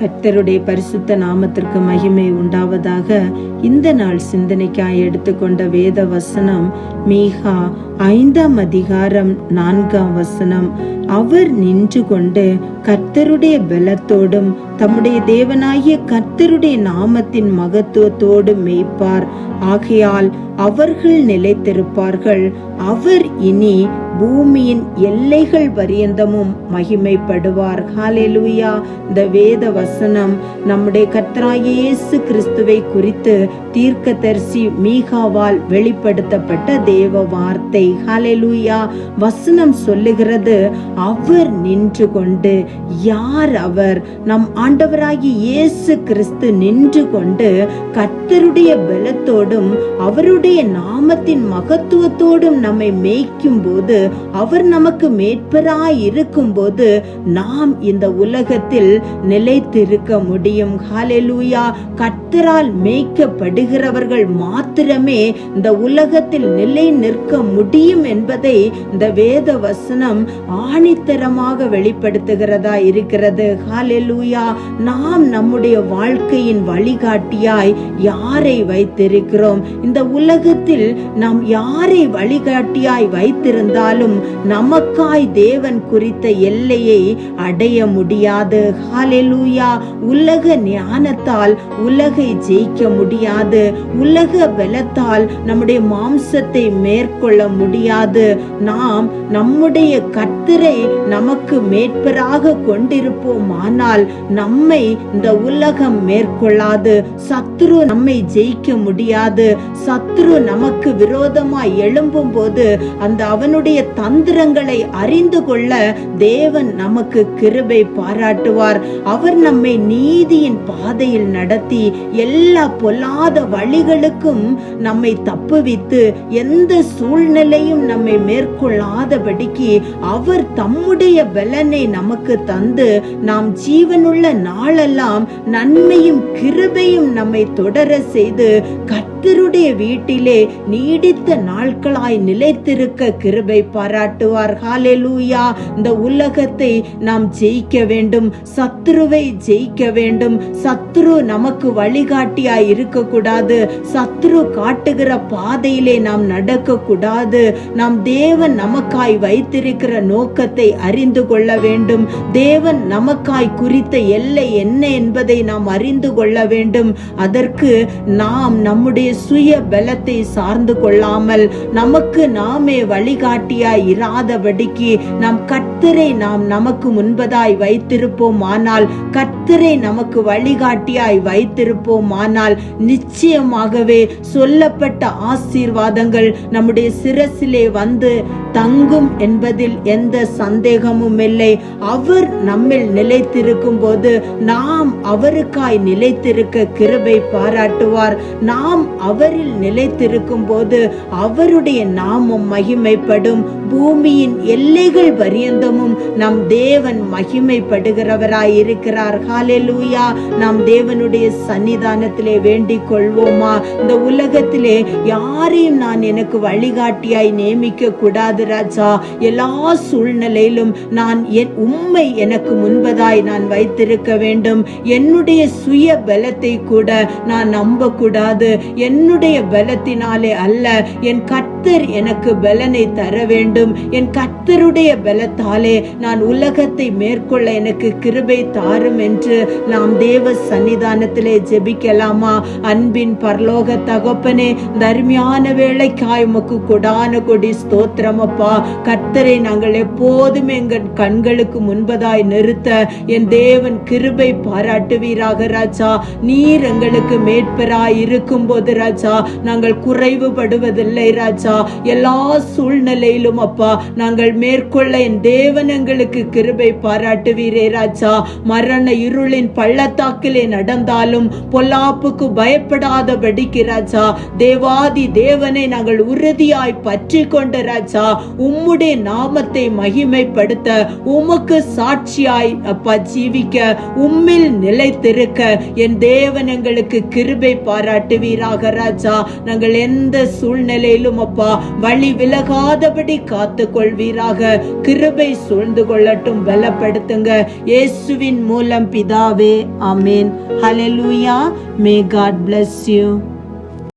கர்த்தருடைய பரிசுத்த நாமத்திற்கு மகிமை உண்டாவதாக இந்த நாள் சிந்தனைக்காய் எடுத்துக்கொண்ட வேத வசனம் மீகா ஐந்தாம் அதிகாரம் நான்காம் வசனம். அவர் நின்று கொண்டு கர்த்தருடைய பலத்தோடும் தம்முடைய தேவனாகிய கர்த்தருடைய நாமத்தின் மகத்துவத்தோடும் மேய்ப்பார். ஆகையால் அவர்கள் நிலைத்திருப்பார்கள். அவர் இனி பூமியின் எல்லைகள் பரியந்தமும் மகிமைப்படுவார். ஹalleluya. இந்த வேத வசனம். நம்முடைய கர்த்தராயேசு இயேசு கிறிஸ்துவை குறித்து தீர்க்கதரிசி மீகாவால் வெளிப்படுத்தப்பட்ட தேவ வார்த்தை. ஹலெலூயா வசனம் சொல்லுகிறது அவர் நின்று கொண்டு யார் அவர்? நம் ஆண்டவராகி இயேசு கிறிஸ்து நின்று கொண்டு கர்த்தருடைய பலத்தோடும் அவருடைய நாமத்தின் மகத்துவத்தோடும் நம்மை மேய்க்கும் போது அவர் நமக்கு மேற்பராய் இருக்கும் போது நாம் இந்த உலகத்தில் நிலைத்திருக்க முடியும். ஹாலெலூயா கத்தரால் மேய்க்கப்படுகிறவர்கள் மாத்திரமே இந்த உலகத்தில் நிலை நிற்க முடியும் என்பதை இந்த வேத வசனம் ஆணித்தரமாக வெளிப்படுத்துகிறதா இருக்கிறது. ஹாலெலூயா நாம் நம்முடைய வாழ்க்கையின் வழிகாட்டியாய் யாரை வைத்திருக்கிறோம்? இந்த உலகத்தில் நாம் யாரை வழிகாட்டியாய் வைத்திருந்தாலும் நமக்காய் தேவன் குறித்த எல்லையை அடைய முடியாது. ஹாலெலூயா ஹalleluya உலக ஞானத்தால் உலகை ஜெயிக்க முடியாது. உலக பலத்தால் நம்முடைய மாம்சத்தை மேற்கொள்ள முடியாது. நாம் நம்முடைய கர்த்தரை நமக்கு மேற்பராக கொண்டிருப்போமானால் நம்மை இந்த உலகம் மேற்கொள்ளாது. சத்ரு நம்மை ஜெயிக்க முடியாது. சத்ரு நமக்கு விரோதமாய் எழும்பும் போது அந்த அவனுடைய தந்திரங்களை அறிந்து கொள்ள தேவன் நமக்கு கிருபை பாராட்டுவார். அவர் நம் நம்மை நீதியின் பாதையில் நடத்தி எல்லா பொல்லாத வழிகளுக்கும் நம்மை தப்புவித்து எந்த சூழ்நிலையும் நம்மை மேற்கொள்ளாதபடிக்கு அவர் தம்முடைய பலனை நமக்கு தந்து நாம் ஜீவனுள்ள நாளெல்லாம் நன்மையும் கிருபையும் நம்மை தொடர செய்து கர்த்தருடைய வீட்டிலே நீடித்த நாட்களாய் நிலைத்திருக்க கிருபை பாராட்டுவார். ஹாலெலூயா இந்த உலகத்தை நாம் ஜெயிக்க வேண்டும். சத்ருவை ஜெயிக்க வேண்டும். சத்ரு நமக்கு வழிகாட்டியாய் இருக்கக்கூடாது. சத்ரு காட்டுகிற பாதையிலே நாம் நடக்க கூடாது நாம் தேவன் நமக்காய் வைத்திருக்கிற நோக்கத்தை அறிந்து கொள்ள வேண்டும். தேவன் நமக்காய் குறித்த எல்லை என்ன என்பதை நாம் அறிந்து கொள்ள வேண்டும். அதற்கு நாம் நம்முடைய சுய பலத்தை சார்ந்து கொள்ளாமல் நமக்கு நாமே வழிகாட்டியாய் இராதபடிக்கு நம் கர்த்தரை நாம் நமக்கு முன்பதாய் வைத்திருப்போம் ஆனால் கர்த்தரை நமக்கு வழிகாட்டியாய் வைத்திருப்போம் ஆனால் நிச்சயமாகவே சொல்லப்பட்ட ஆசீர்வாதங்கள் நம்முடைய சிரசிலே வந்து தங்கும் என்பதில் எந்த சந்தேகமும் இல்லை. அவர் நம்மில் நிலைத்திருக்கும் போது நாம் அவருக்காய் நிலைத்திருக்க கிருபை பாராட்டுவார். நாம் அவரில் நிலைத்திருக்கும் போது அவருடைய நாமம் மகிமைப்படும். பூமியின் எல்லைகள் பரியந்தமும் நம் தேவன் மகிமைப்படுகிறவராய் இருக்கிறார் ஹalleluya. நாம் தேவனுடைய சன்னிதானத்திலே வேண்டிக் கொள்வோமா இந்த உலகத்திலே யாரையும் நான் எனக்கு வழிகாட்டியாய் நியமிக்க கூடாது ராஜா. எல்லா சூழ்நிலையிலும் நான் என் உண்மை எனக்கு முன்பதாய் நான் வைத்திருக்க வேண்டும். என்னுடைய சுய பலத்தை கூட நான் நம்ப கூடாது என்னுடைய பலத்தினாலே அல்ல என் கர்த்தர் எனக்கு பலனை தர வேண்டும். என் கர்த்தருடைய பலத்தாலே நான் உலகத்தை மேற்கொள்ள எனக்கு கிருபை தாரும் என்று நாம் தேவ சன்னிதானத்திலே ஜெபிக்கலாமா? அன்பின் பரலோக தகப்பனே தர்மியான வேலைக்காய் உமக்கு கொடான கொடி ஸ்தோத்திரம் அப்பா. கர்த்தரை நாங்கள் எப்போதும் எங்கள் கண்களுக்கு முன்பதாய் நிறுத்த என் தேவன் கிருபை பாராட்டுவீராக ராஜா. நீர் எங்களுக்கு மேற்பராய் இருக்கும் போது ராஜா நாங்கள் குறைவுபடுவதில்லை ராஜா. எல்லா சூழ்நிலையிலும் அப்பா நாங்கள் மேற்கொள்ள என் தேவன் எங்களுக்கு கிருபை பாராட்டுவீரே ராஜா. மரண இருளின் பள்ளத்தாக்கிலே நடந்தாலும் பொல்லாப்புக்கு பயப்படாதபடிக்கு ராஜா. தேவாதி தேவனை நாங்கள் உறுதியாய் பற்றி கொண்ட ராஜா உம்முடைய நாமத்தை மகிமைப்படுத்த உமக்கு சாட்சியாய் அப்பா ஜீவிக்க உம்மில் நிலைத்திருக்க என் தேவன் எங்களுக்கு கிருபை பாராட்டுவீராக ராஜா. நாங்கள் எந்த சூழ்நிலையிலும் அப்பா அப்பா வழி விலகாதபடி காத்து கொள்வீராக கிருபை சூழ்ந்து கொள்ளட்டும் பலப்படுத்துங்க. இயேசுவின் மூலம் பிதாவே amen hallelujah may God bless you